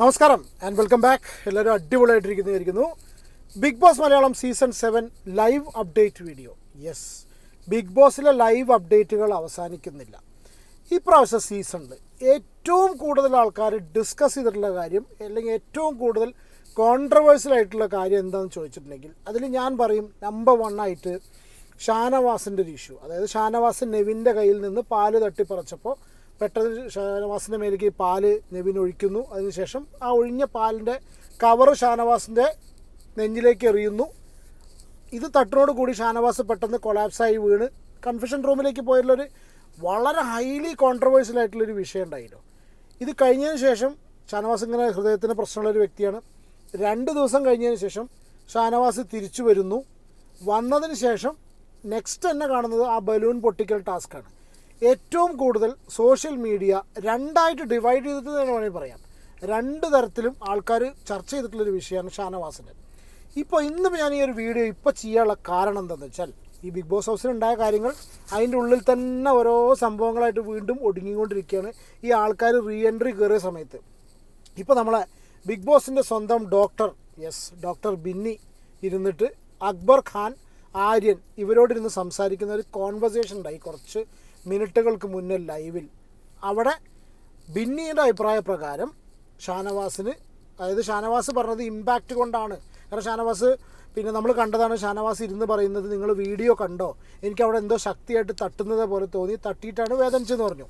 നമസ്കാരം and welcome back എല്ലാവരും അടിപൊളിയായിട്ടിരിക്കുന്നു Bigg Boss Malayalam season seven live update video yes Bigg ബോസിലെ live അപ്ഡേറ്റുകൾ അവസാനിക്കുന്നില്ല. ഈ പ്രാവശ്യ സീസണിൽ ഏറ്റവും കൂടുതൽ ആൾക്കാർ ഡിസ്കസ് ചെയ്തിട്ടുള്ള കാര്യം അല്ലെങ്കിൽ ഏറ്റവും കൂടുതൽ കോൺട്രവേഴ്സ്യൽ ആയിട്ടുള്ള കാര്യം എന്താണെന്ന് ചോദിച്ചിട്ടുണ്ടെങ്കിൽ അതിൽ ഞാൻ പറയും നമ്പർ വൺ ആയിട്ട് ഷാനവാസിന്റെ ഒരു ഇഷ്യൂ അതായത് ഷാനവാസ് നെവിന്റെ കയ്യിൽ നിന്ന് പാൽ തട്ടിപ്പറച്ചപ്പോൾ പെട്ടെന്ന് ഷാനവാസിന്റെ മേലേക്ക് പാൽ നെവിൻ ഒഴിക്കുന്നു. അതിനുശേഷം ആ ഒഴിഞ്ഞ പാലിന്റെ കവർ ഷാനവാസിന്റെ നെഞ്ചിലേക്ക് എറിയുന്നു. ഇത് തട്ടിനോട് കൂടി ഷാനവാസ് പെട്ടെന്ന് കൊളാപ്സായി വീണ്. കൺഫ്യൂഷൻ റൂമിലേക്ക് പോയിട്ടുള്ളൊരു വളരെ ഹൈലി കോൺട്രവേഴ്സ്യൽ ആയിട്ടുള്ളൊരു വിഷയം ഉണ്ടായിരുന്നു ഇത് കഴിഞ്ഞതിന് ശേഷം ഷാനവാസ് ഇങ്ങനെ ഹൃദയത്തിന് പ്രശ്നമുള്ളൊരു വ്യക്തിയാണ്. രണ്ട് ദിവസം കഴിഞ്ഞതിന് ശേഷം ഷാനവാസ് തിരിച്ചു വരുന്നു. വന്നതിന് ശേഷം നെക്സ്റ്റ് തന്നെ കാണുന്നത് ആ ബലൂൺ പൊട്ടിക്കൽ ടാസ്ക്കാണ് ഏറ്റവും കൂടുതൽ സോഷ്യൽ മീഡിയ രണ്ടായിട്ട് ഡിവൈഡ് ചെയ്തിട്ട് തന്നെ വേണമെങ്കിൽ പറയാം. രണ്ട് തരത്തിലും ആൾക്കാർ ചർച്ച ചെയ്തിട്ടുള്ളൊരു വിഷയമാണ് ഷാനവാസിന്റെ. ഇപ്പോൾ ഇന്ന് ഞാൻ ഈ ഒരു വീഡിയോ ഇപ്പോൾ ചെയ്യാനുള്ള കാരണം എന്താണെന്ന് വെച്ചാൽ ഈ ബിഗ് ബോസ് ഹൗസിൽ ഉണ്ടായ കാര്യങ്ങൾ അതിന്റെ ഉള്ളിൽ തന്നെ ഓരോ സംഭവങ്ങളായിട്ട് വീണ്ടും ഒടുങ്ങിക്കൊണ്ടിരിക്കുകയാണ് ഈ ആൾക്കാർ റീ എൻട്രി കയറിയ സമയത്ത്. ഇപ്പോൾ നമ്മളെ ബിഗ് ബോസിന്റെ സ്വന്തം ഡോക്ടർ യെസ് ഡോക്ടർ ബിന്നി ഇരുന്നിട്ട് അക്ബർ ഖാൻ ആര്യൻ ഇവരോടിരുന്ന് സംസാരിക്കുന്ന ഒരു കോൺവെർസേഷൻ ഉണ്ടായി. കുറച്ച് മിനിറ്റുകൾക്ക് മുന്നേ ലൈവിൽ. അവിടെ ബിന്നിയുടെ അഭിപ്രായ പ്രകാരം ഷാനവാസിന് അതായത് ഷാനവാസ് പറഞ്ഞത് ഇമ്പാക്റ്റ് കൊണ്ടാണ്. കാരണം ഷാനവാസ് പിന്നെ നമ്മൾ കണ്ടതാണ് ഷാനവാസ് ഇരുന്ന് പറയുന്നത് നിങ്ങൾ വീഡിയോ കണ്ടോ? എനിക്ക് അവിടെ എന്തോ ശക്തിയായിട്ട് തട്ടുന്നത് പോലെ തോന്നി തട്ടിയിട്ടാണ് വേദനിച്ചെന്ന് പറഞ്ഞു.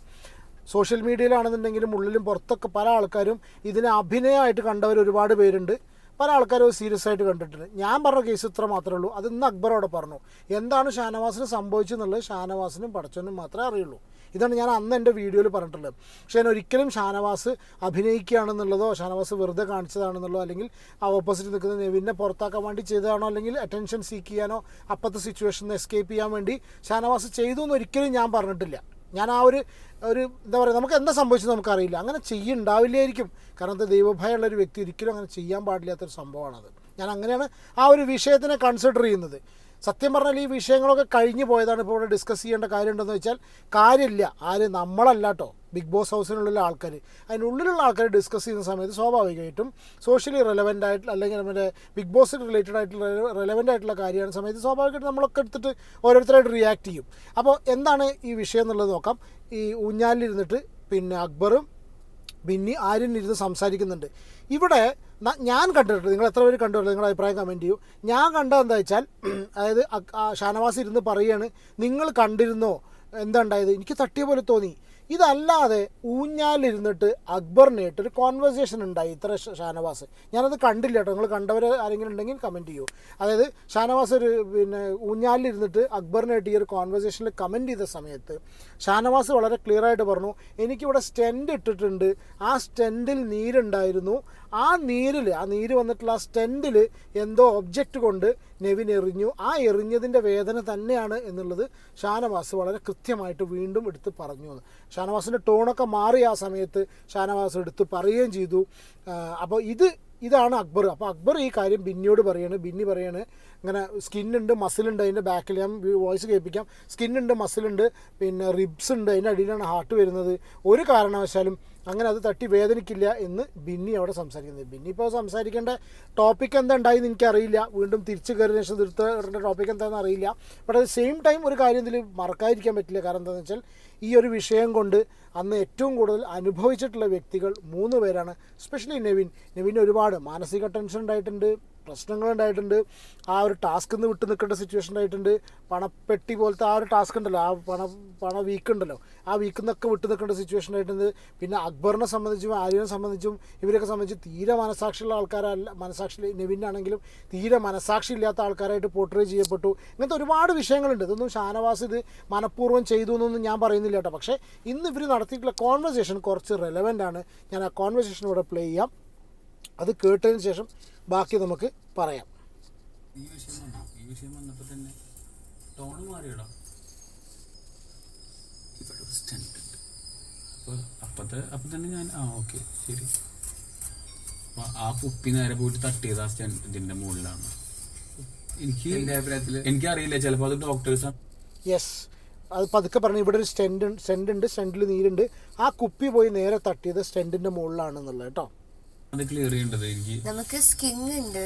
സോഷ്യൽ മീഡിയയിലാണെന്നുണ്ടെങ്കിലും ഉള്ളിലും പുറത്തൊക്കെ പല ആൾക്കാരും ഇതിനെ അഭിനയമായിട്ട് കണ്ടവർ ഒരുപാട് പേരുണ്ട്. പല ആൾക്കാരും സീരിയസ് ആയിട്ട് കണ്ടിട്ടുണ്ട്. ഞാൻ പറഞ്ഞ കേസ് ഇത്ര മാത്രമേ ഉള്ളൂ. അത് ഇന്ന് അക്ബറോടെ പറഞ്ഞു. എന്താണ് ഷാനവാസിന് സംഭവിച്ചെന്നുള്ളത് ഷാനവാസിനും പടച്ചനും മാത്രമേ അറിയുള്ളൂ. ഇതാണ് ഞാൻ അന്ന് എന്റെ വീഡിയോയിൽ പറഞ്ഞിട്ടുള്ളത്. പക്ഷേ ഞാൻ ഒരിക്കലും ഷാനവാസ് അഭിനയിക്കുകയാണെന്നുള്ളതോ ഷാനവാസ് വെറുതെ കാണിച്ചതാണെന്നുള്ളതോ അല്ലെങ്കിൽ ആ ഓപ്പോസിറ്റ് നിൽക്കുന്ന നെവിനെ പുറത്താക്കാൻ വേണ്ടി ചെയ്തതാണോ അല്ലെങ്കിൽ അറ്റൻഷൻ സീക്ക് ചെയ്യാനോ അപ്പോഴത്തെ സിറ്റുവേഷൻ എസ്കേപ്പ് ചെയ്യാൻ വേണ്ടി ഷാനവാസ് ചെയ്തു എന്ന് ഒരിക്കലും ഞാൻ പറഞ്ഞിട്ടില്ല. ഞാൻ ആ ഒരു ഒരു എന്താ പറയുക നമുക്ക് എന്താ സംഭവിച്ചത് നമുക്കറിയില്ല. അങ്ങനെ ചെയ്യുണ്ടാവില്ലായിരിക്കും. കാരണം അത് ദൈവഭയമുള്ള ഒരു വ്യക്തി ഒരിക്കലും അങ്ങനെ ചെയ്യാൻ പാടില്ലാത്തൊരു സംഭവമാണത്. ഞാൻ അങ്ങനെയാണ് ആ ഒരു വിഷയത്തിനെ കൺസിഡർ ചെയ്യുന്നത്. സത്യം പറഞ്ഞാൽ ഈ വിഷയങ്ങളൊക്കെ കഴിഞ്ഞു പോയതാണ് ഇപ്പോൾ ഇവിടെ ഡിസ്കസ് ചെയ്യേണ്ട കാര്യമുണ്ടെന്ന് വെച്ചാൽ കാര്യമില്ല. ആര് നമ്മളല്ല കേട്ടോ ബിഗ് ബോസ് ഹൗസിനുള്ള ആൾക്കാർ അതിനുള്ളിലുള്ള ആൾക്കാർ ഡിസ്കസ് ചെയ്യുന്ന സമയത്ത് സ്വാഭാവികമായിട്ടും സോഷ്യലി റെലവന്റ് ആയിട്ട് അല്ലെങ്കിൽ നമ്മുടെ ബിഗ് ബോസ് റിലേറ്റഡ് ആയിട്ടുള്ള റെലവന്റ് ആയിട്ടുള്ള കാര്യമാണ് സമയത്ത് സ്വാഭാവികമായിട്ട് നമ്മളൊക്കെ എടുത്തിട്ട് ഓരോരുത്തരായിട്ട് റിയാക്ട് ചെയ്യും. അപ്പോൾ എന്താണ് ഈ വിഷയം എന്നുള്ളത് നോക്കാം. ഈ ഊഞ്ഞാലിരുന്നിട്ട് പിന്നെ അക്ബറും ബിന്നി ആര്യൻ ഇരുന്ന് സംസാരിക്കുന്നുണ്ട്. ഇവിടെ ഞാൻ കണ്ടിട്ടുണ്ട്. നിങ്ങൾ എത്ര പേര് കണ്ടിട്ടുണ്ട്? നിങ്ങളുടെ അഭിപ്രായം കമന്റ് ചെയ്യൂ. ഞാൻ കണ്ടത് എന്താ വെച്ചാൽ അതായത് ഷാനവാസ് ഇരുന്ന് പറയുകയാണ് നിങ്ങൾ കണ്ടിരുന്നോ? എന്താ ഉണ്ടായത്? എനിക്ക് തട്ടിയ പോലെ തോന്നി. ഇതല്ലാതെ ഊഞ്ഞാലിരുന്നിട്ട് അക്ബറിനായിട്ട് ഒരു കോൺവെർസേഷൻ ഉണ്ടായി ഇത്ര ഷാനവാസ്. ഞാനത് കണ്ടില്ല കേട്ടോ. നിങ്ങൾ കണ്ടവർ ആരെങ്കിലും ഉണ്ടെങ്കിൽ കമന്റ് ചെയ്യൂ. അതായത് ഷാനവാസ് ഒരു പിന്നെ ഊഞ്ഞാലിരുന്നിട്ട് അക്ബറിനായിട്ട് ഈ ഒരു കോൺവെർസേഷനിൽ കമന്റ് ചെയ്ത സമയത്ത് ഷാനവാസ് വളരെ ക്ലിയർ ആയിട്ട് പറഞ്ഞു എനിക്കിവിടെ സ്റ്റെൻഡ് ഇട്ടിട്ടുണ്ട്. ആ സ്റ്റെൻഡിൽ നീരുണ്ടായിരുന്നു. ആ നീരിൽ ആ നീര് വന്നിട്ടുള്ള ആ സ്റ്റെൻഡിൽ എന്തോ ഒബ്ജക്റ്റ് കൊണ്ട് നെവിൻ എറിഞ്ഞു. ആ എറിഞ്ഞതിന്റെ വേദന തന്നെയാണ് എന്നുള്ളത് ഷാനവാസ് വളരെ കൃത്യമായിട്ട് വീണ്ടും എടുത്ത് പറഞ്ഞു. ഷാനവാസിന്റെ ടോണൊക്കെ മാറി ആ സമയത്ത് ഷാനവാസ് എടുത്ത് പറയുകയും ചെയ്തു. അപ്പോൾ ഇത് ഇതാണ് അക്ബർ. അപ്പോൾ അക്ബർ ഈ കാര്യം ബിന്നിയോട് പറയാണ്. ബിന്നി പറയാണ് ഇങ്ങനെ സ്കിന്നുണ്ട് മസിലുണ്ട് അതിന്റെ ബാക്കിൽ. ഞാൻ വോയിസ് കേൾപ്പിക്കാം. സ്കിന്നുണ്ട് മസിലുണ്ട് പിന്നെ റിബ്സ് ഉണ്ട് അതിന്റെ അടിയിലാണ് ഹാർട്ട് വരുന്നത്. ഒരു കാരണവശാലും അങ്ങനെ അത് തട്ടി വേദനിക്കില്ല എന്ന് ബിന്നി അവിടെ സംസാരിക്കുന്നത്. ബിന്നി ഇപ്പോൾ സംസാരിക്കേണ്ട ടോപ്പിക് എന്താ ഉണ്ടായെന്ന് എനിക്കറിയില്ല. വീണ്ടും തിരിച്ചു കയറി ശേഷം തീർത്ത ടോപ്പിക് എന്താണെന്ന് അറിയില്ല. ബട്ട് അറ്റ് സെയിം ടൈം ഒരു കാര്യം ഇതിൽ മറക്കാതിരിക്കാൻ പറ്റില്ല. കാരണം എന്താണെന്ന് വെച്ചാൽ ഈ ഒരു വിഷയം കൊണ്ട് അന്ന് ഏറ്റവും കൂടുതൽ അനുഭവിച്ചിട്ടുള്ള വ്യക്തികൾ മൂന്ന് പേരാണ്. സ്പെഷ്യലി നെവിൻ. നെവിൻ ഒരുപാട്. മാനസിക ടെൻഷൻ ഉണ്ടായിട്ടുണ്ട്. പ്രശ്നങ്ങൾ ഉണ്ടായിട്ടുണ്ട് ആ ഒരു ടാസ്ക് നിന്ന് വിട്ടു നിൽക്കേണ്ട സിറ്റുവേഷൻ ഉണ്ടായിട്ടുണ്ട് പണപ്പെട്ടി പോലത്തെ ആ ഒരു ടാസ്ക് ഉണ്ടല്ലോ. ആ പണ പണ വീക്ക് ഉണ്ടല്ലോ. ആ വീക്കിൽ നിന്നൊക്കെ വിട്ടു നിൽക്കേണ്ട സിറ്റുവേഷൻ ആയിട്ടുണ്ട്. പിന്നെ അക്ബറിനെ സംബന്ധിച്ചും ആര്യനെ സംബന്ധിച്ചും ഇവരൊക്കെ സംബന്ധിച്ച് തീരെ മനസാക്ഷിയുള്ള ആൾക്കാരല്ല മനസാക്ഷി നെവിനാണെങ്കിലും തീരെ മനസാക്ഷി ഇല്ലാത്ത ആൾക്കാരായിട്ട് പോർട്രേ ചെയ്യപ്പെട്ടു. ഇങ്ങനത്തെ ഒരുപാട് വിഷയങ്ങളുണ്ട്. ഇതൊന്നും ഷാനവാസ് ഇത് മനഃപൂർവം ചെയ്തു എന്നൊന്നും ഞാൻ പറയുന്നില്ല കേട്ടോ. പക്ഷേ ഇന്ന് ഇവർ നടത്തിയിട്ടുള്ള കോൺവെർസേഷൻ കുറച്ച് റെലവന്റ് ആണ്. ഞാൻ ആ കോൺവെർസേഷൻ ഇവിടെ പ്ലേ ചെയ്യാം. അത് കേട്ടതിന് ശേഷം ബാക്കി നമുക്ക് പറയാം. ഈ വിഷയം വന്നു ഈ വിഷയം വന്നപ്പോൾ തന്നെ ടോണ് മാറിയടാ. ഇവിടെ ഒരു സ്റ്റണ്ട് ഉണ്ട്. അപ്പൊ അപ്പത്തെ അപ്പൊ തന്നെ ഞാൻ ആ ഓക്കെ ശരി. ആ കുപ്പി നേരെ പോയിട്ട് തട്ടിയത് ആ സ്റ്റണ്ട് മുകളിലാണ്. എനിക്ക് എന്റെ അഭിപ്രായത്തിൽ? എനിക്കറിയില്ല ചിലപ്പോ അത് ഡോക്ടേഴ്സ് യെസ് അത് പതുക്കെ പറഞ്ഞു ഇവിടെ ഒരു സ്റ്റെൻഡ് സ്റ്റെൻഡ് ഉണ്ട് സ്റ്റെൻഡിൽ നീരുണ്ട്. ആ കുപ്പി പോയി നേരെ തട്ടിയത് സ്റ്റെൻഡിന്റെ മുകളിലാണെന്നുള്ളത് കേട്ടോ. അത് ക്ലിയർ ചെയ്യേണ്ടത് എനിക്ക്. നമുക്ക് സ്കിൻ ഉണ്ട്.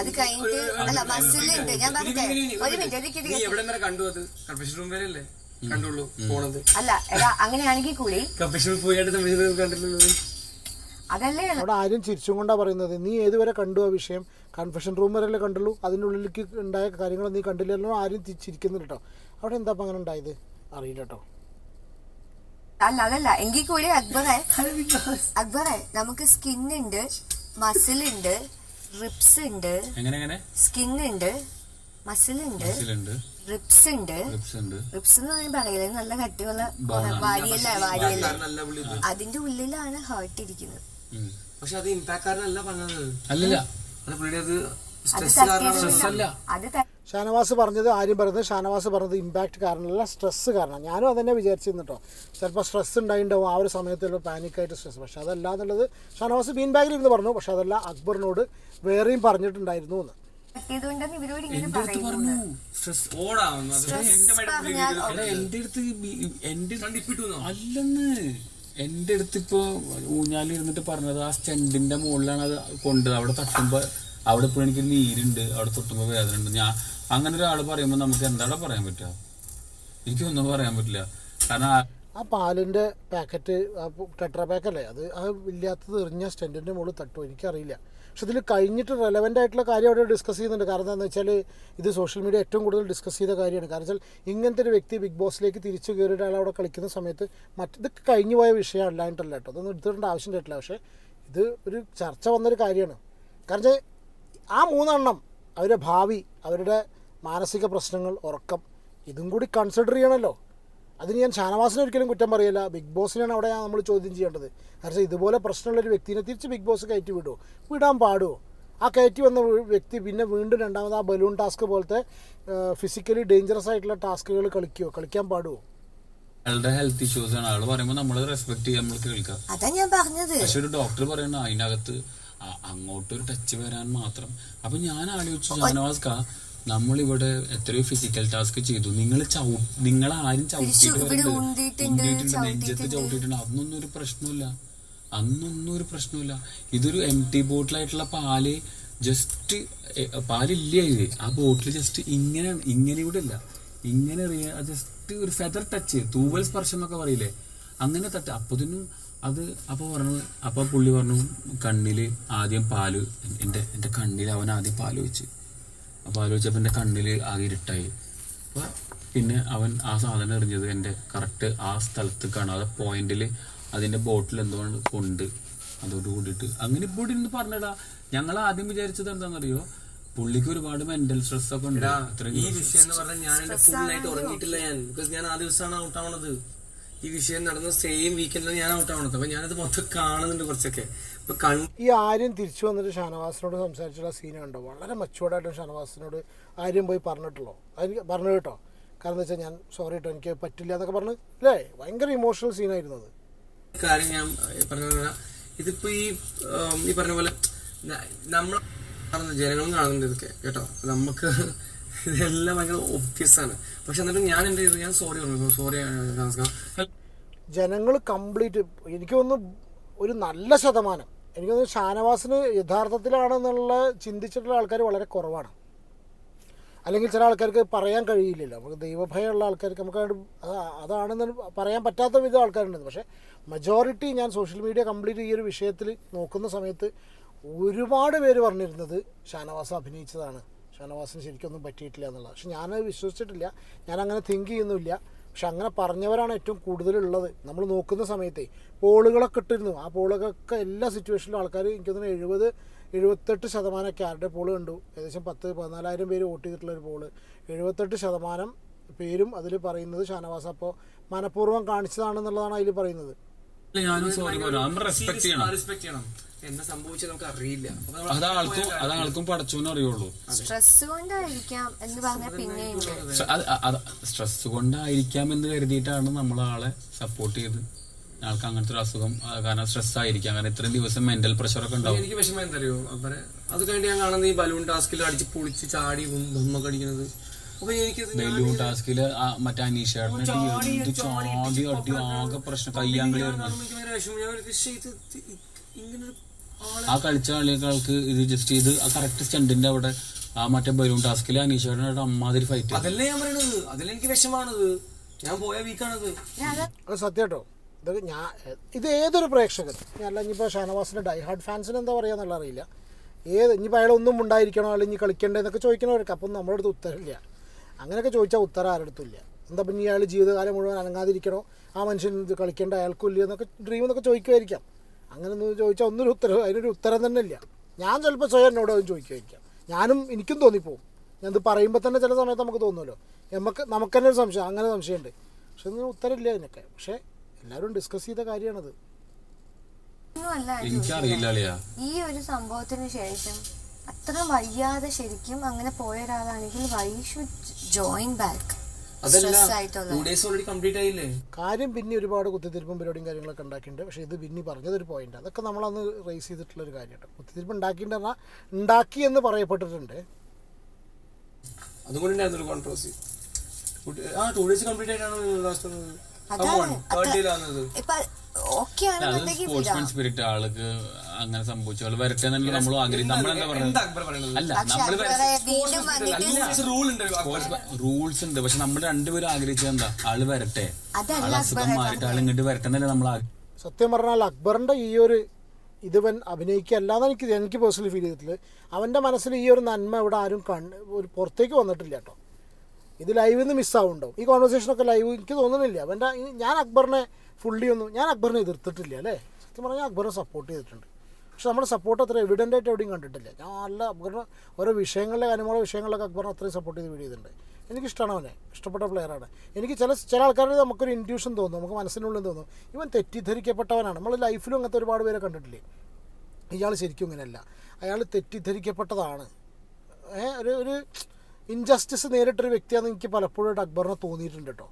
അത് കഴിഞ്ഞിട്ട് അല്ല മസിൽ ഉണ്ട്. ഞാൻ പറഞ്ഞേ ഒരു മിനിറ്റ് എവിടെ വരെ കണ്ടു അത്? കൺഫ്യൂഷൻ റൂം വരെ അല്ലേ കണ്ടുള്ളൂ പോണത്. അല്ല എടാ അങ്ങനെയാണെങ്കിൽ കൂടി കൺഫ്യൂഷൻ പോയിട്ട് തമ്മിൽ കണ്ടിട്ടുള്ളത് അതല്ലേ അവിടെ ആരും ചിരിച്ചും കൊണ്ടാ പറയുന്നത്. നീ ഏതുവരെ കണ്ടു ആ വിഷയം? കൺഫെഷൻ റൂം വരെയല്ലേ കണ്ടുള്ളൂ? അതിന്റെ ഉള്ളിലേക്ക് ഉണ്ടായ കാര്യങ്ങൾ നീ കണ്ടില്ലല്ലോ. ആരും തി- ചിരിക്കുന്നില്ല കേട്ടോ അവിടെ എന്താ അപ്പം അങ്ങനെ ഉണ്ടായത്? അറിയില്ല കേട്ടോ അല്ല അതല്ല. എങ്കിൽ കൂടി അക്ബറെ അക്ബറെ നമുക്ക് സ്കിൻ ഉണ്ട് മസിൽ ഉണ്ട് റിപ്സ് ഉണ്ട് എങ്ങനെ എങ്ങനെ? സ്കിൻ ഉണ്ട് മസിൽ ഉണ്ട് റിപ്സ് ഉണ്ട്. റിപ്സ് എന്ന് പറഞ്ഞാൽ പറയില്ല നല്ല കട്ടിയുള്ള. വാരിയല്ല വാരിയല്ല. അതിന്റെ ഉള്ളിലാണ് ഹേർട്ട് ഇരിക്കുന്നത്. പക്ഷെ അത് ഇമ്പാക്ട് കാരനല്ല പറഞ്ഞത്. അല്ലല്ല. അത് അത് ഷാനവാസ് പറഞ്ഞത് ആരും പറയുന്നത് ഷാനവാസ് പറഞ്ഞത് ഇമ്പാക്റ്റ് കാരണമല്ല സ്ട്രെസ്സ് കാരണം. ഞാനും അതന്നെ വിചാരിച്ചിരുന്നു കേട്ടോ ചിലപ്പോൾ സ്ട്രെസ് ഉണ്ടായിട്ടുണ്ടാവും ആ ഒരു സമയത്തുള്ള ചിലപ്പോൾ പാനിക്കായിട്ട് സ്ട്രെസ് പക്ഷേ അതല്ല എന്നുള്ളത് ഷാനവാസ് ബീൻ ബാഗിൽ ഇരുന്ന് പറഞ്ഞു. പക്ഷേ അതല്ല അക്ബറിനോട് വേറെയും പറഞ്ഞിട്ടുണ്ടായിരുന്നു എന്ന്. എന്റെ അടുത്ത്? അല്ലെന്ന്. എന്റെ ഇപ്പൊ ഊഞ്ഞാലിരുന്നിട്ട് പറഞ്ഞത് ആ സ്റ്റെൻഡിന്റെ മുകളിലാണ് അത് കൊണ്ട് അവിടെ തട്ടുമ്പോ അവിടെ ഇപ്പൊ എനിക്ക് നീരുണ്ട് അവിടെ തൊട്ടുമ്പോൾ വേദന ഉണ്ട്. ഞാൻ അങ്ങനെ ഒരാൾ പറയുമ്പോൾ നമുക്ക് എന്താണ് പറയാൻ പറ്റുക എനിക്കൊന്നും പറയാൻ പറ്റില്ല. കാരണം ആ- പാലിന്റെ പാക്കറ്റ് ആ ടെട്ര പാക്ക് അല്ലേ അത് ആ ഇല്ലാത്തത് എറിഞ്ഞ സ്റ്റെന്റിന്റെ മുകളിൽ തട്ടുമോ എനിക്കറിയില്ല. പക്ഷെ ഇതിൽ കഴിഞ്ഞിട്ട് റെലവന്റ് ആയിട്ടുള്ള കാര്യം അവിടെ ഡിസ്കസ് ചെയ്യുന്നുണ്ട്. കാരണം എന്താ വെച്ചാൽ ഇത് സോഷ്യൽ മീഡിയ ഏറ്റവും കൂടുതൽ ഡിസ്കസ് ചെയ്ത കാര്യമാണ്. കാരണം വെച്ചാൽ ഇങ്ങനത്തെ ഒരു വ്യക്തി ബിഗ് ബോസിലേക്ക് തിരിച്ചു കയറിയിട്ട് അയാൾ അവിടെ കളിക്കുന്ന സമയത്ത് മറ്റത് കഴിഞ്ഞു പോയ വിഷയം അല്ലാണ്ടല്ല കേട്ടോ. അതൊന്നും എടുത്തിടേണ്ട ആവശ്യം കേട്ടില്ല പക്ഷേ ഇത് ഒരു ചർച്ച വന്നൊരു കാര്യമാണ്. കാരണം ആ മൂന്നെണ്ണം അവരുടെ ഭാവി അവരുടെ മാനസിക പ്രശ്നങ്ങൾ ഉറക്കം ഇതും കൂടി കൺസിഡർ ചെയ്യണമല്ലോ അതിന് ഞാൻ ഷാനവാസിനെ ഒരിക്കലും കുറ്റം പറയില്ല. ബിഗ് ബോസിനാണ് അവിടെ നമ്മൾ ചോദ്യം ചെയ്യേണ്ടത്. കാരണം ഇതുപോലെ പ്രശ്നമുള്ളൊരു വ്യക്തിനെ തിരിച്ച് ബിഗ് ബോസ് കയറ്റി വിടുമോ വിടാൻ പാടുമോ ആ കയറ്റി വന്ന വ്യക്തി പിന്നെ വീണ്ടും രണ്ടാമത് ആ ബലൂൺ ടാസ്ക് പോലത്തെ ഫിസിക്കലി ഡേഞ്ചറസ് ആയിട്ടുള്ള ടാസ്കുകൾ കളിക്കുമോ കളിക്കാൻ പാടുമോ അയാളുടെ ഹെൽത്ത് ഇഷ്യൂസ് ആണ്. ആൾ പറയുമ്പോൾ നമ്മൾ റെസ്പെക്ട് ചെയ്യാൻ നമ്മൾ കേൾക്കുക അതാ ഞാൻ പറഞ്ഞത്. പക്ഷെ ഒരു ഡോക്ടർ പറയണ അതിനകത്ത് അങ്ങോട്ട് ഒരു ടച്ച് വരാൻ മാത്രം. അപ്പൊ ഞാൻ ആലോചിച്ചു ഷാനവാസ്ക നമ്മളിവിടെ എത്രയോ ഫിസിക്കൽ ടാസ്ക് ചെയ്തു. നിങ്ങൾ നിങ്ങൾ ആരും ചവിട്ടിയിട്ട് ഇവിടെ വരരുത്. ഉന്തിയിട്ടുണ്ട്, ഉന്തിയിട്ടുണ്ട്, നെഞ്ചത്ത് ചവിട്ടിയിട്ടുണ്ട്. അന്നൊന്നും ഒരു പ്രശ്നമില്ല അന്നൊന്നും ഒരു പ്രശ്നമില്ല ഇതൊരു എം ടി ബോട്ടിലായിട്ടുള്ള പാൽ ജസ്റ്റ് പാലില്ല ഇത്. ആ ബോട്ടിൽ ജസ്റ്റ് ഇങ്ങനെ ഇങ്ങനെ ഇവിടെ ഇല്ല. ഇങ്ങനെ ജസ്റ്റ് ഒരു ഫെദർ ടച്ച് തൂവൽ സ്പർശം എന്നൊക്കെ പറയില്ലേ? അങ്ങനെ തട്ട് അപ്പതിനും അത് അപ്പൊ പറഞ്ഞു അപ്പൊ പുള്ളി പറഞ്ഞു കണ്ണിൽ ആദ്യം പാൽ എന്റെ എന്റെ കണ്ണിൽ അവൻ ആദ്യം പാൽ വെച്ച്. അപ്പോൾ പാൽ വെച്ചപ്പോ എന്റെ കണ്ണിൽ ആകെ ഇരുട്ടായി. അപ്പൊ പിന്നെ അവൻ ആ സാധനം എറിഞ്ഞത് എന്റെ കറക്റ്റ് ആ സ്ഥലത്ത് കാണാതെ പോയിന്റിൽ അതിന്റെ ബോട്ടിൽ എന്തോ കൊണ്ട് അതോട് കൂടിയിട്ട്. അങ്ങനെ ഇപ്പോൾ ഇരുന്ന് പറഞ്ഞടാ ഞങ്ങൾ ആദ്യം വിചാരിച്ചത് എന്താണെന്നറിയോ? പുള്ളിക്ക് ഒരുപാട് മെന്റൽ സ്ട്രെസ് ഒക്കെ ഉണ്ട്. ഈ വിഷയം എന്ന് പറഞ്ഞാൽ ഞാൻ ആയിട്ട് ഉറങ്ങിയിട്ടില്ല ഞാൻ. ബിക്കോസ് ഞാൻ ആ ദിവസമാണ് ഔട്ട് ആവണത്. ഈ വിഷയം നടന്ന സെയിം വീക്കെൻഡിൽ ഞാൻ ഔട്ട് ആവണത്. അപ്പൊ ഞാനത് മൊത്തം കാണുന്നുണ്ട് കുറച്ചൊക്കെ. ഇപ്പൊ കൺ ഈ ആര്യം തിരിച്ചു വന്നിട്ട് ഷാനവാസിനോട് സംസാരിച്ചുള്ള സീനുണ്ടോ വളരെ മച്ചുവടായിട്ട് ഷാനവാസിനോട് ആര്യം പോയി പറഞ്ഞിട്ടുള്ളോ? അതിന് പറഞ്ഞു കേട്ടോ? കാരണം വെച്ചാൽ ഞാൻ സോറി കേട്ടോ എനിക്ക് പറ്റില്ല എന്നൊക്കെ പറഞ്ഞു അല്ലേ ഭയങ്കര ഇമോഷണൽ സീനായിരുന്നു അത്. കാര്യം ഞാൻ പറഞ്ഞ ഇതിപ്പോ ഈ ഈ പറഞ്ഞ പോലെ നമ്മൾ ജനങ്ങളും കാണുന്നുണ്ട് ഇതൊക്കെ കേട്ടോ? നമുക്ക് ഇതെല്ലാം ഭയങ്കര ഒബ്വിയസ് ആണ്. പക്ഷെ എന്നിട്ട് ഞാൻ എന്റെ ഇത് ഞാൻ സോറി പറഞ്ഞു. സോറി ജനങ്ങൾ കംപ്ലീറ്റ് എനിക്ക് ഒന്ന് ഒരു നല്ല ശതമാനം. എനിക്ക് തോന്നുന്നു ഷാനവാസിന് യഥാർത്ഥത്തിലാണെന്നുള്ള ചിന്തിച്ചിട്ടുള്ള ആൾക്കാർ വളരെ കുറവാണ്. അല്ലെങ്കിൽ ചില ആൾക്കാർക്ക് പറയാൻ കഴിയില്ലല്ലോ. നമുക്ക് ദൈവഭയമുള്ള ആൾക്കാർക്ക് നമുക്ക് അതാണെന്ന് പറയാൻ പറ്റാത്ത വിധം ആൾക്കാരുണ്ട്. പക്ഷേ മെജോറിറ്റി ഞാൻ സോഷ്യൽ മീഡിയ കംപ്ലീറ്റ് ഈ ഒരു വിഷയത്തിൽ നോക്കുന്ന സമയത്ത് ഒരുപാട് പേര് പറഞ്ഞിരുന്നത് ഷാനവാസ് അഭിനയിച്ചതാണ്. ഷാനവാസിന് ശരിക്കൊന്നും പറ്റിയിട്ടില്ല എന്നുള്ളത്. പക്ഷെ ഞാനത് വിശ്വസിച്ചിട്ടില്ല. ഞാൻ അങ്ങനെ തിങ്ക് ചെയ്യുന്നില്ല പക്ഷെ അങ്ങനെ പറഞ്ഞവരാണ് ഏറ്റവും കൂടുതലുള്ളത്. നമ്മൾ നോക്കുന്ന സമയത്തെ പോളുകളൊക്കെ ഇട്ടിരുന്നു. ആ പോളുകളൊക്കെ എല്ലാ സിറ്റുവേഷനിലും ആൾക്കാർ എനിക്ക് തോന്നുന്നു എഴുപത് എഴുപത്തെട്ട് ശതമാനമൊക്കെ ആരുടെ പോൾ കണ്ടു. ഏകദേശം പത്ത് പതിനാലായിരം പേര് വോട്ട് ചെയ്തിട്ടുള്ള ഒരു പോൾ. എഴുപത്തെട്ട് ശതമാനം പേരും അതിൽ പറയുന്നത് ഷാനവാസ് അപ്പോൾ മനഃപൂർവം കാണിച്ചതാണെന്നുള്ളതാണ് അതിൽ പറയുന്നത്. ഞാനും സോറി നമ്മൾ റെസ്പെക്ട് ചെയ്യണം. റെസ്പെക്ട് ചെയ്യണം. എന്താ സംഭവിച്ചത് നമുക്ക് അറിയില്ല. അതാൾക്കും അതാൾക്കും പടച്ചോനും അറിയുള്ളൂ. സ്ട്രെസ് കൊണ്ടായിരിക്കാം. എന്ന് പറഞ്ഞാൽ പിന്നെ സ്ട്രെസ് കൊണ്ടായിരിക്കാം എന്ന് കരുതിയിട്ടാണ് നമ്മൾ ആളെ സപ്പോർട്ട് ചെയ്ത് ആൾക്ക് അങ്ങനത്തെ ഒരു അസുഖം കാരണം സ്ട്രെസ് ആയിരിക്കാം കാരണം ഇത്രയും ദിവസം മെന്റൽ പ്രഷർ ഒക്കെ ഉണ്ടാവും. എനിക്ക് വിഷമം എന്തറിയോ അവരെ അത് കഴിഞ്ഞ് ഞാൻ കാണുന്നത് ഈ ബലൂൺ ടാസ്കിൽ അടിച്ച് പൊളിച്ച് ചാടി ബൊമ്മ കടിക്കുന്നത്. ടാസ്കിൽ മറ്റേ ചാടി അടി ആകെ പ്രശ്നം. കയ്യാങ്കളി ആ കളിച്ച കളികൾക്ക് ഇത് ജസ്റ്റ് ചെയ്ത് ആ കറക്റ്റ് സ്റ്റണ്ടിന്റെ അവിടെ ആ മറ്റേ ബലൂൺ ടാസ്കിൽ അനീഷയുടെ അമ്മാതിരി ഫൈറ്റ് അതല്ലേ ഞാൻ പറയണത്. അതിലെനിക്ക് വിഷമാണത്. ഞാൻ പോയ വീക്കാണത് സത്യട്ടോ സത്യം കേട്ടോ. ഇത് ഞാൻ ഇത് ഏതൊരു പ്രേക്ഷകൻ? അല്ല ഇനിയിപ്പോൾ ഷാനവാസിന്റെ ഡൈ ഹാർഡ് ഫാൻസിന് എന്താ പറയുക എന്നുള്ള അറിയില്ല. ഏത് ഇനിയിപ്പോൾ അയാളൊന്നും ഉണ്ടായിരിക്കണോ? അല്ലെങ്കിൽ കളിക്കണ്ടേന്നൊക്കെ ചോദിക്കണവർക്ക്. അപ്പം നമ്മുടെ അടുത്ത് ഉത്തരമില്ല അങ്ങനെയൊക്കെ ചോദിച്ചാൽ ഉത്തരം ആരെടുത്തില്ല എന്താ പിന്നെ ഇയാൾ ജീവിതകാലം മുഴുവൻ അനങ്ങാതിരിക്കണോ? ആ മനുഷ്യൻ ഇത് കളിക്കേണ്ട അയാൾക്കില്ല എന്നൊക്കെ ഡ്രീം എന്നൊക്കെ ചോദിക്കുമായിരിക്കാം. അങ്ങനെ ഒന്ന് ചോദിച്ചാൽ ഒന്നൊരു ഉത്തരം അതിനൊരു ഉത്തരം തന്നെ ഇല്ല. ഞാൻ ചിലപ്പോൾ സ്വയം എന്നോട് അതും ചോദിക്കുമായിരിക്കാം. ഞാനും എനിക്കും തോന്നിപ്പോവും. ഞാൻ ഇത് പറയുമ്പോൾ തന്നെ ചില സമയത്ത് നമുക്ക് തോന്നുമല്ലോ. നമുക്ക് നമുക്ക് തന്നെ ഒരു സംശയം അങ്ങനെ സംശയമുണ്ട്. പക്ഷെ ഒന്നും ഉത്തരമില്ല അതിനൊക്കെ. പക്ഷെ എല്ലാവരും ഡിസ്കസ് ചെയ്ത കാര്യമാണത്. ഒന്നുമല്ല എനിക്കറിയില്ല അളിയാ. ഈ ഒരു സംഭവത്തിന് ശേഷം അത്ര വയ്യാതെ ശരിക്കും അങ്ങനെ പോയ ഒരാളാണെങ്കിൽ വൈ ഷുഡ് ജോയിൻ ബാക്ക് അതല്ല സ്ട്രെസ് ആയിട്ടുള്ള ഓൾറെഡി കംപ്ലീറ്റ് ആയില്ലേ? കാര്യം പിന്നെ ഒരുപാട് കുത്തിത്തിരിപ്പും പരിപാടിയും കാര്യങ്ങളൊക്കെ ഉണ്ടാക്കിയിട്ടുണ്ട്. പക്ഷേ ഇത് പിന്നെ പറഞ്ഞതൊരു പോയിന്റ് അതൊക്കെ നമ്മളന്ന് റേസ് ചെയ്തിട്ടുള്ള ഒരു കാര്യമാണ്. കുത്തിത്തിരിപ്പ് ഉണ്ടാക്കിയിട്ട് പറഞ്ഞാൽ ഉണ്ടാക്കി എന്ന് പറയപ്പെട്ടിട്ടുണ്ട്. അതുകൊണ്ടുണ്ടായിരുന്നു കോൺട്രവേഴ്സി ആ ടു ഡേയ്സ് കംപ്ലീറ്റ് ആയിട്ടാണ് ലാസ്റ്റ് സ്പോർട്സ്മാൻ സ്പിരിറ്റ് ആൾക്ക് അങ്ങനെ സംഭവിച്ചു ആൾ വരട്ടെ എന്നല്ല നമ്മൾ ആഗ്രഹിക്കും നമ്മളെന്താ എന്താ പറയുന്നത് അല്ല നമ്മൾ റൂൾസ് ഉണ്ട് പക്ഷെ നമ്മൾ രണ്ടുപേരും ആഗ്രഹിച്ചത് എന്താ ആൾ വരട്ടെ. ആൾ അസുഖം മാറിയിട്ട് ആൾ ഇങ്ങോട്ട് വരട്ടെ എന്നല്ലേ നമ്മൾ സത്യം പറഞ്ഞാൽ അക്ബറിന്റെ ഈ ഒരു ഇതുവൻ അഭിനയിക്കല്ലാതെ എനിക്ക് എനിക്ക് പേഴ്സണലി ഫീൽ ചെയ്തിട്ടില്ല. അവന്റെ മനസ്സിൽ ഈ ഒരു നന്മ ഇവിടെ ആരും കണ് ഒരു പുറത്തേക്ക് വന്നിട്ടില്ല കേട്ടോ. ഇത് ലൈവിൽ നിന്ന് മിസ്സാവുണ്ടാവും ഈ കോൺവെർസേഷനൊക്കെ ലൈവ് എനിക്ക് തോന്നുന്നില്ല. ഈ- ഞാൻ അക്ബറിനെ ഫുള്ളി ഒന്നും ഞാൻ അക്ബറിനെ എതിർത്തിട്ടില്ല അല്ലേ? സത്യം പറഞ്ഞാൽ അക്ബറിനെ സപ്പോർട്ട് ചെയ്തിട്ടുണ്ട്. പക്ഷെ നമ്മുടെ സപ്പോർട്ട് അത്ര എവിഡന്റ് ആയിട്ട് എവിടെയും കണ്ടിട്ടില്ല. ഞാൻ നല്ല അക്ബറിന് ഓരോ വിഷയങ്ങളിലെ അനുമോള വിഷയങ്ങളിലൊക്കെ അക്ബറിനെ അത്രയും സപ്പോർട്ട് ചെയ്ത് വീഡിയോ ചെയ്തിട്ടുണ്ട്. എനിക്കിഷ്ടമാണ് അവനെ. ഇഷ്ടപ്പെട്ട പ്ലെയറാണ് എനിക്ക് ചില ചില ആൾക്കാരുടെ നമുക്കൊരു ഇൻഡ്യൂഷൻ തോന്നും. നമുക്ക് മനസ്സിനുള്ളിൽ തോന്നും. ഇവൻ തെറ്റിദ്ധരിക്കപ്പെട്ടവനാണ്. നമ്മൾ ലൈഫിലും അങ്ങനത്തെ ഒരുപാട് പേരെ കണ്ടിട്ടില്ലേ? ഇയാൾ ശരിക്കും ഇങ്ങനെയല്ല. അയാൾ തെറ്റിദ്ധരിക്കപ്പെട്ടതാണ്. ഒരു ഒരു ഇൻജസ്റ്റിസ് നേരിട്ടൊരു വ്യക്തിയാണെന്ന് എനിക്ക് പലപ്പോഴും അക്ബറിനെ തോന്നിയിട്ടുണ്ട് കേട്ടോ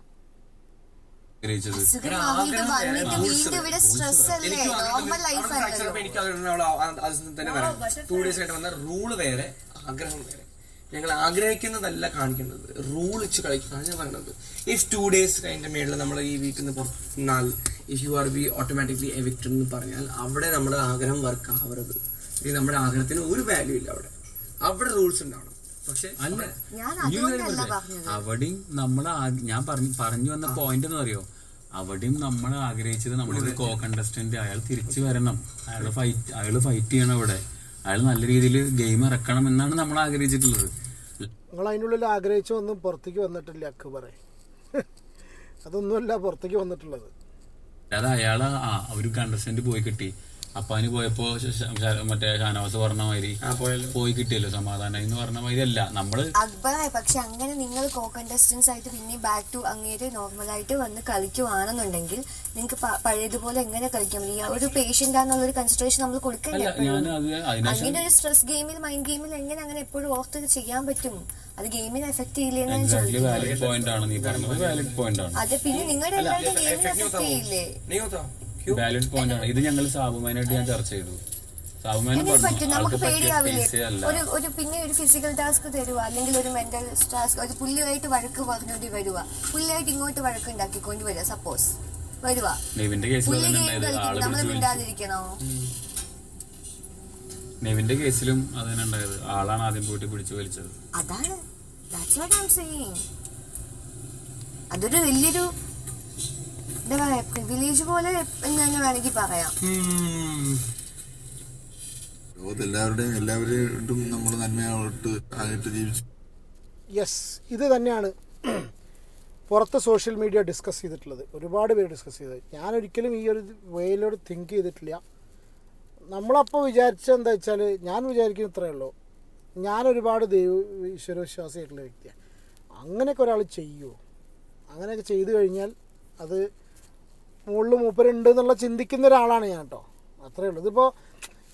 ആഗ്രഹിച്ചത് അസുഖം മാറിയിട്ട് വന്നിട്ട് വീണ്ടും സ്ട്രെസ് അല്ലേ? നോർമൽ ലൈഫ് അല്ലല്ലോ എനിക്ക് അതിനുള്ള അത് തന്നെ പറയാം. ടു ഡേയ്സ് ആയിട്ട് വന്ന റൂൾ വേറെ ആഗ്രഹം വേറെ. ഞങ്ങൾ ആഗ്രഹിക്കുന്നതല്ല കാണിക്കുന്നത്. റൂൾ വെച്ച് കളിക്കാണ് ഞാൻ പറയുന്നത്. ഇഫ് ടു ഡേയ്സ് കഴിഞ്ഞ മേളിൽ നമ്മൾ ഈ വീട്ടിൽ നിന്ന് പുറത്തുനിന്നാൽ if you are be automatically evicted എന്ന് പറഞ്ഞാൽ അവിടെ നമ്മുടെ ആഗ്രഹം വർക്ക് ആവരുത്. ഇത് നമ്മുടെ ആഗ്രഹത്തിന് ഒരു വാല്യൂ ഇല്ല അവിടെ. അവിടെ റൂൾസ് ഉണ്ടാവണം. പക്ഷെ അല്ല. അവിടെയും നമ്മൾ ഞാൻ പറഞ്ഞു പറഞ്ഞു വന്ന പോയിന്റ് എന്ന് അറിയോ? അവിടെയും നമ്മൾ ആഗ്രഹിച്ചത് നമ്മളിത് കോ കണ്ടസ്റ്റന്റ് അയാൾ തിരിച്ചു വരണം. അയാൾ ഫൈറ്റ് അയാൾ ഫൈറ്റ് ചെയ്യണം അവിടെ. അയാൾ നല്ല രീതിയിൽ ഗെയിം ഇറക്കണം എന്നാണ് നമ്മൾ ആഗ്രഹിച്ചിട്ടുള്ളത്. നിങ്ങൾ അതിനുള്ളിൽ ആഗ്രഹിച്ചൊന്നും പുറത്തേക്ക് വന്നിട്ടില്ല അക്ബറെ. അതൊന്നുമല്ല പുറത്തേക്ക് വന്നിട്ടുള്ളത്. അല്ലാതെ അയാൾ ആ ഒരു കണ്ടസ്റ്റന്റ് പോയി കിട്ടി. അപ്പാന് പോയപ്പോ മറ്റേ ഷാനവാസ് പറഞ്ഞ മാതിരി പോയി കിട്ടിയല്ലോ സമാധാനം. എന്ന് പറഞ്ഞ മാതിരി അല്ല. നമ്മൾ അക്ബറായി പക്ഷെ അങ്ങനെ നിങ്ങൾ കോ കണ്ടസ്റ്റൻസ് ആയിട്ട് പിന്നെ ബാക്ക് ടു അങ്ങേര് നോർമലായിട്ട് വന്ന് കളിക്കുവാണെന്നുണ്ടെങ്കിൽ നിങ്ങൾക്ക് പഴയതുപോലെ എങ്ങനെ കളിക്കാൻ പറ്റും? ഈ ഒരു പേഷ്യന്റ് ആണെന്നുള്ളൊരു കൺസിഡറേഷൻ നമ്മൾ കൊടുക്കണ്ടേ അല്ല ഞാൻ അത് അതിനെ അങ്ങനെ ഒരു സ്ട്രെസ് ഗെയിമിൽ മൈൻഡ് ഗെയിമിൽ എങ്ങനെ അങ്ങനെ എപ്പോഴും ഓർത്ത് ചെയ്യാൻ പറ്റും? അത് ഗെയിമിനെ എഫക്ട് ചെയ്യില്ലേ അത് പിന്നെ നിങ്ങളുടെ എല്ലാവരുടെ ഗെയിമിനെ എഫക്ട് ചെയ്യില്ലേ? ഓത്താ പോയിന്റ് ആണ്. ഇത് ഞങ്ങൾ സാബുമാനായിട്ട് ഞാൻ ചർച്ച ചെയ്തു. സാബുമാൻ എങ്ങനെ പറ്റും. പറഞ്ഞു നമുക്ക് ആൾക്ക് പറ്റിയ പേടിയാവില്ലേ? കേസേ അല്ല ഒരു ഒരു പിന്നെ ഒരു ഫിസിക്കൽ ടാസ്ക് തരുക അല്ലെങ്കിൽ ഒരു മെന്റൽ ടാസ്ക് ഒരു പുള്ളിയായിട്ട് വഴക്ക് പറഞ്ഞുകൊണ്ട് വരുക പുള്ളിയായിട്ട് ഇങ്ങോട്ട് വഴക്ക് ഉണ്ടാക്കിക്കൊണ്ട് വരിക സപ്പോസ് വരുക നെവിന്റെ കേസിൽ പുള്ളി അതന്നെ ഗെയിം ഉണ്ടായത് ആൾ കളിക്കും നമ്മൾ പിടിച്ച് വലിച്ചു മിണ്ടാതിരിക്കണോ നെവിന്റെ കേസിലും അതന്നെ ഉണ്ടായത്. ആളാണ് ആദ്യം പോയിട്ട് പിടിച്ചു വലിച്ചത്. അതാണ്. That's what I am saying അതൊരു വലിയൊരു എന്താ പറയാ പ്രിവിലേജ് പോലെ എന്ന് തന്നെ വേണമെങ്കിൽ പറയാം. എല്ലാവരുടെയും എല്ലാവരോടും നമ്മൾ നന്മയായിട്ട് ആയിട്ട് ജീവിച്ചു. യെസ് ഇത് തന്നെയാണ് പുറത്ത് സോഷ്യൽ മീഡിയ ഡിസ്കസ് ചെയ്തിട്ടുള്ളത്. ഒരുപാട് പേര് ഡിസ്കസ് ചെയ്തത്. ഞാനൊരിക്കലും ഈ ഒരു വേയിലോട് തിങ്ക് ചെയ്തിട്ടില്ല. നമ്മളപ്പോൾ വിചാരിച്ചത് എന്താ വെച്ചാൽ ഞാൻ വിചാരിക്കുന്ന ഇത്രയേ ഉള്ളൂ. ഞാൻ ഒരുപാട് ദൈവ ഈശ്വരവിശ്വാസിയായിട്ടുള്ള വ്യക്തിയാണ്. അങ്ങനെയൊക്കെ ഒരാൾ ചെയ്യുമോ അങ്ങനെയൊക്കെ ചെയ്തു കഴിഞ്ഞാൽ അത് മുകളിൽ മൂപ്പരുണ്ട് എന്നുള്ള ചിന്തിക്കുന്ന ഒരാളാണ് ഞാൻ കേട്ടോ അത്രയേ ഉള്ളൂ. ഇതിപ്പോൾ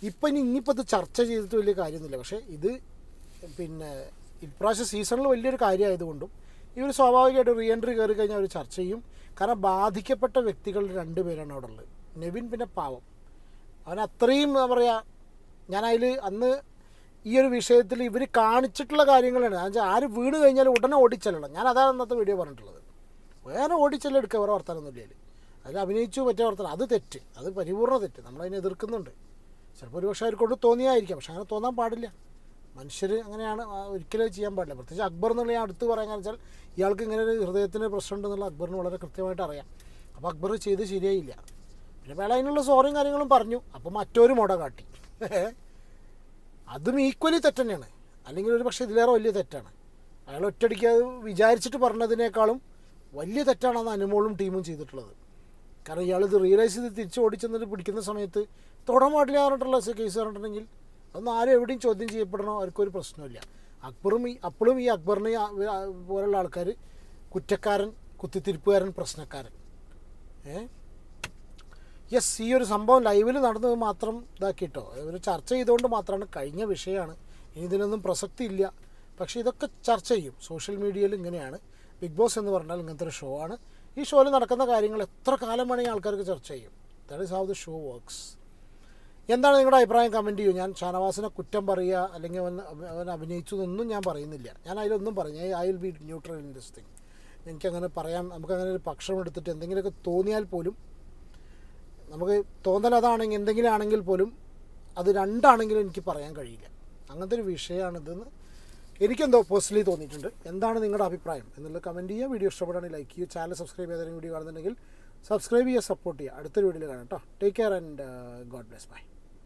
ഇപ്പം ഇനി ഇനിയിപ്പോൾ ഇത് ചർച്ച ചെയ്തിട്ട് വലിയ കാര്യമൊന്നുമില്ല. പക്ഷേ ഇത് പിന്നെ ഇപ്രാവശ്യം സീസണിൽ വലിയൊരു കാര്യമായതുകൊണ്ടും ഇവർ സ്വാഭാവികമായിട്ട് റീ എൻട്രി കയറി കഴിഞ്ഞാൽ അവർ ചർച്ച ചെയ്യും. കാരണം ബാധിക്കപ്പെട്ട വ്യക്തികൾ രണ്ട് പേരാണ് അവിടെ ഉള്ളത്. നെവിൻ പിന്നെ പാവം. അവൻ അത്രയും എന്താ പറയുക ഞാൻ അതിൽ അന്ന് ഈ ഒരു വിഷയത്തിൽ ഇവർ കാണിച്ചിട്ടുള്ള കാര്യങ്ങളാണ്. എന്നുവെച്ചാൽ ആര് വീണ് കഴിഞ്ഞാൽ ഉടനെ ഓടിച്ചെല്ലണം. ഞാൻ അതാണ് അന്നത്തെ വീഡിയോ പറഞ്ഞിട്ടുള്ളത്. വേറെ ഓടിച്ചെല്ലാം എടുക്കുക വേറെ വർത്താനൊന്നുമില്ല അതിൽ അഭിനയിച്ചു പറ്റിയ പ്രവർത്തനം അത് തെറ്റ്. അത് പരിപൂർണ തെറ്റ്. നമ്മളതിനെ എതിർക്കുന്നുണ്ട്. ചിലപ്പോൾ ഒരു പക്ഷേ അവർക്കൊണ്ട് തോന്നിയായിരിക്കാം. പക്ഷെ അങ്ങനെ തോന്നാൻ പാടില്ല. മനുഷ്യർ അങ്ങനെയാണ് ഒരിക്കലും ചെയ്യാൻ പാടില്ല. പ്രത്യേകിച്ച് അക്ബർ എന്നുള്ള ഞാൻ അടുത്ത് പറയാൻ വെച്ചാൽ ഇയാൾക്ക് ഇങ്ങനെ ഒരു ഹൃദയത്തിന് പ്രശ്നമുണ്ടെന്നുള്ള അക്ബറിന് വളരെ കൃത്യമായിട്ട് അറിയാം. അപ്പോൾ അക്ബർ ചെയ്ത് ശരിയായില്ല. പിന്നെ വേള അതിനുള്ള സോറിയും കാര്യങ്ങളും പറഞ്ഞു. അപ്പോൾ മറ്റൊരു മുട കാട്ടി. അതും ഈക്വലി തെറ്റന്നെയാണ് അല്ലെങ്കിൽ ഒരു പക്ഷേ ഇതിലേറെ വലിയ തെറ്റാണ്. അയാൾ ഒറ്റയടിക്ക് അത് വിചാരിച്ചിട്ട് പറഞ്ഞതിനേക്കാളും വലിയ തെറ്റാണ് അന്ന് അനുമോളും ടീമും ചെയ്തിട്ടുള്ളത്. കാരണം ഇയാൾ ഇത് റിയലൈസ് ചെയ്ത് തിരിച്ച് ഓടിച്ചെന്നിട്ട് പിടിക്കുന്ന സമയത്ത് തൊടാൻ പാടില്ല പറഞ്ഞിട്ടുള്ള കേസ് പറഞ്ഞിട്ടുണ്ടെങ്കിൽ അതൊന്നും ആരും എവിടെയും ചോദ്യം ചെയ്യപ്പെടണോ? അവർക്കൊരു പ്രശ്നമില്ല. അക്ബറും ഈ അപ്പോഴും ഈ അക്ബറിനെ പോലുള്ള ആൾക്കാർ കുറ്റക്കാരൻ കുത്തിത്തിരിപ്പുകാരൻ പ്രശ്നക്കാരൻ. ഏ? യെസ് ഈ ഒരു സംഭവം ലൈവിൽ നടന്നത് മാത്രം ഇതാക്കിയിട്ടോ ഒരു ചർച്ച ചെയ്തുകൊണ്ട് മാത്രമാണ് കഴിഞ്ഞ വിഷയമാണ് ഇനി ഇതിനൊന്നും പ്രസക്തി ഇല്ല. പക്ഷേ ഇതൊക്കെ ചർച്ച ചെയ്യും. സോഷ്യൽ മീഡിയയിൽ ഇങ്ങനെയാണ്. ബിഗ് ബോസ് എന്ന് പറഞ്ഞാൽ ഇങ്ങനത്തെ ഒരു ഷോ ആണ്. ഈ ഷോയിൽ നടക്കുന്ന കാര്യങ്ങൾ എത്ര കാലം വേണമെങ്കിൽ ആൾക്കാർക്ക് ചർച്ച ചെയ്യും. That is how the show works എന്താണ് നിങ്ങളുടെ അഭിപ്രായം? കമന്റ് ചെയ്യൂ. ഞാൻ ഷാനവാസിനെ കുറ്റം പറയുക അല്ലെങ്കിൽ അവൻ അവൻ അഭിനയിച്ചു എന്നൊന്നും ഞാൻ പറയുന്നില്ല. ഞാൻ അതിലൊന്നും പറഞ്ഞു I will be neutral in this thing എനിക്കങ്ങനെ പറയാൻ നമുക്കങ്ങനെ ഒരു പക്ഷം എടുത്തിട്ട് എന്തെങ്കിലുമൊക്കെ തോന്നിയാൽ പോലും നമുക്ക് തോന്നൽ അതാണെങ്കിൽ എന്തെങ്കിലും ആണെങ്കിൽ പോലും അത് രണ്ടാണെങ്കിലും എനിക്ക് പറയാൻ കഴിയില്ല. അങ്ങനത്തെ ഒരു വിഷയമാണിതെന്ന് എനിക്കെന്തോ പേഴ്സണലി തോന്നിയിട്ടുണ്ട്. എന്താണ് നിങ്ങളുടെ അഭിപ്രായം? എന്നുള്ളത് കമന്റ് ചെയ്യുക. വീഡിയോ ഇഷ്ടപ്പെടുകയാണെങ്കിൽ ലൈക്ക് ചെയ്യുക. ചാനൽ സബ്സ്ക്രൈബ് ചെയ്തതിന് വീഡിയോ കാണുന്നുണ്ടെങ്കിൽ സബ്സ്ക്രൈബ് ചെയ്യുക സപ്പോർട്ട് ചെയ്യുക. അടുത്തൊരു വീഡിയോയിൽ കാണാം കേട്ടോ take care and God bless bye